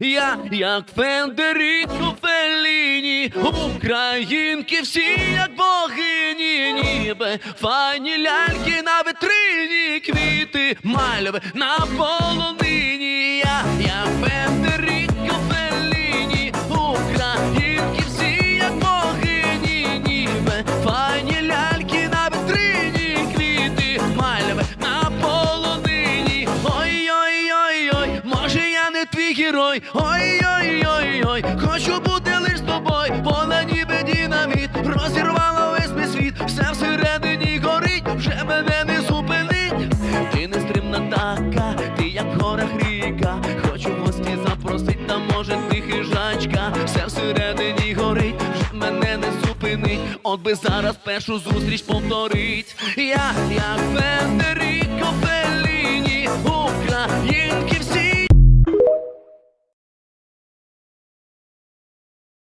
Я, як Фендеріко Феліні, українки всі як богині, ніби файні ляльки на витрині, квіти, мальви на полонині. Герой. Ой-ой-ой-ой, хочу бути лиш з тобою, вона ніби динаміт, розірвала весь мій світ, все всередині горить, вже мене не зупинить. Ти нестримна така, ти як гора ріка, хочу в гості запросить, та може ти хижачка, все всередині горить, вже мене не зупинить. От би зараз першу зустріч повторить. Я як